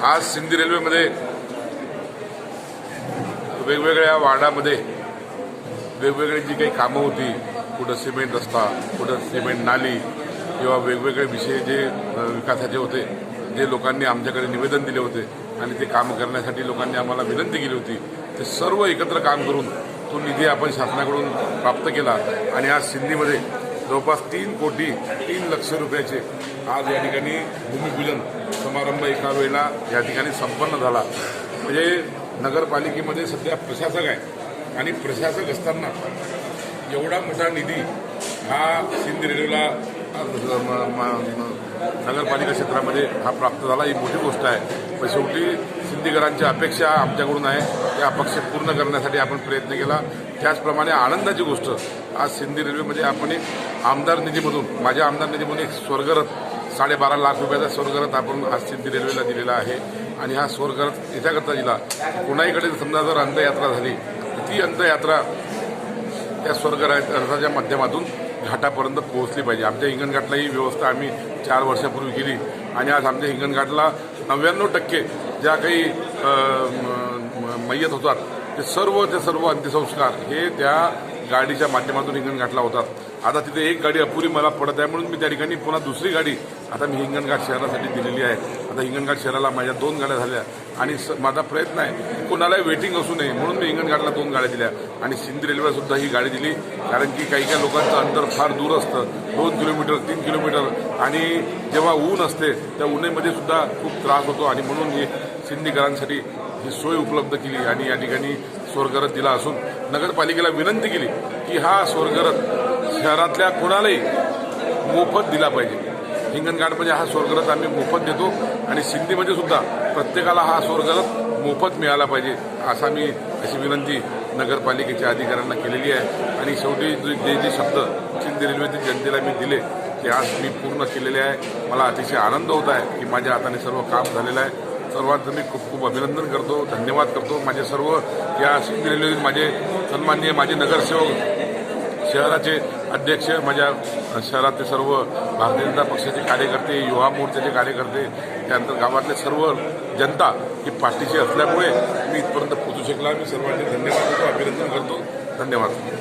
आज सिंधी रेल्वेमध्ये वेगवेगळ्या वार्डामध्ये वेगवेगळी जी काही कामं होती कुठं सिमेंट रस्ता कुठं सिमेंट नाली किंवा वेगवेगळे विषय जे विकासाचे होते जे लोकांनी आमच्याकडे निवेदन दिले होते आणि ते काम करण्यासाठी लोकांनी आम्हाला विनंती केली होती ते सर्व एकत्र काम करून तो निधी आपण शासनाकडून प्राप्त केला आणि आज सिंधीमध्ये जवळपास तीन कोटी तीन लक्ष रुपयाचे आज या ठिकाणी भूमिपूजन समारंभ एका वेळेला या ठिकाणी संपन्न झाला. म्हणजे नगरपालिकेमध्ये सध्या प्रशासक आहे आणि प्रशासक असताना एवढा मोठा निधी हा सिंधी रेल्वेला म- नगरपालिका क्षेत्रामध्ये हा प्राप्त झाला. ही मोठी गोष्ट आहे. पण शेवटी सिंधीकरांच्या अपेक्षा आमच्याकडून आहे. त्या अपेक्षा पूर्ण करण्यासाठी आपण प्रयत्न केला. त्याचप्रमाणे आनंदाची गोष्ट आज सिंधी रेल्वेमध्ये आपण एक आमदार निधीमधून माझ्या आमदार निधीमधून एक स्वर्गरथ साडेबारा लाख रुपयाचा स्वर्गरथ आपण आज सिंधी रेल्वेला दिलेला आहे. आणि हा स्वर्गरथ याच्याकरता दिला. कोणाहीकडे समजा जर अंतयात्रा झाली ती अंत्ययात्रा त्या स्वर्गरथाच्या माध्यमातून घाटापर्यंत पोहोचली पाहिजे. आमच्या हिंगणघाटला ही व्यवस्था आम्ही चार वर्षापूर्वी केली. आणि आज आमच्या हिंगणघाटला नव्याण्णव टक्के ज्या काही मय्यत होतात. ते सर्व ते सर्व अंत्यसंस्कार हे त्या गाडीच्या माध्यमातून हिंगणघाटला होतात आता तिथे एक गाडी अपुरी मला पडत आहे म्हणून मी त्या ठिकाणी पुन्हा दुसरी गाडी आता मी हिंगणघाट शहरासाठी दिलेली आहे. आता हिंगणघाट शहराला माझ्या दोन गाड्या झाल्या आणि स माझा प्रयत्न आहे कोणालाही वेटिंग असू नये म्हणून मी हिंगणघाटला दोन गाड्या दिल्या. आणि सिंध रेल्वेसुद्धा ही गाडी दिली कारण की काही काही लोकांचं अंतर फार दूर असतं. दोन किलोमीटर तीन किलोमीटर. आणि जेव्हा ऊन असते त्या उन्हेमध्ये सुद्धा खूप त्रास होतो आणि म्हणून सिंधीकरांसाठी ही सोय उपलब्ध केली आणि या ठिकाणी स्वर्गरथ दिला असून नगरपालिकेला विनंती केली की हा स्वर्गरथ शहरातल्या कोणालाही मोफत दिला पाहिजे. हिंगणघाटमध्ये म्हणजे हा स्वर्गरथ आम्ही मोफत देतो आणि सिंधीमध्ये म्हणजे सुद्धा प्रत्येकाला हा स्वर्गरथ मोफत मिळाला पाहिजे असा मी अशी विनंती नगरपालिकेच्या अधिकाऱ्यांना केलेली आहे. आणि शेवटी जे जे शब्द सिंधी रेल्वेतील जनतेला मी दिले ते आज मी पूर्ण केलेले आहे. मला अतिशय आनंद होत आहे की माझ्या हाताने सर्व काम झालेलं आहे. सर्वांचं मी खूप खूप अभिनंदन करतो धन्यवाद करतो. माझे सर्व या सिंधी रेल्वेतील माझे सन्माननीय माझे नगरसेवक शहराचे अध्यक्ष माझ्या शहरातले सर्व भारतीय जनता पक्षाचे कार्यकर्ते युवा मोर्चाचे कार्यकर्ते त्यानंतर गावातले सर्व जनता ही पाठीशी असल्यामुळे मी इथपर्यंत पोहोचू शकला. मी सर्वांचे धन्यवाद करतो अभिनंदन करतो. धन्यवाद.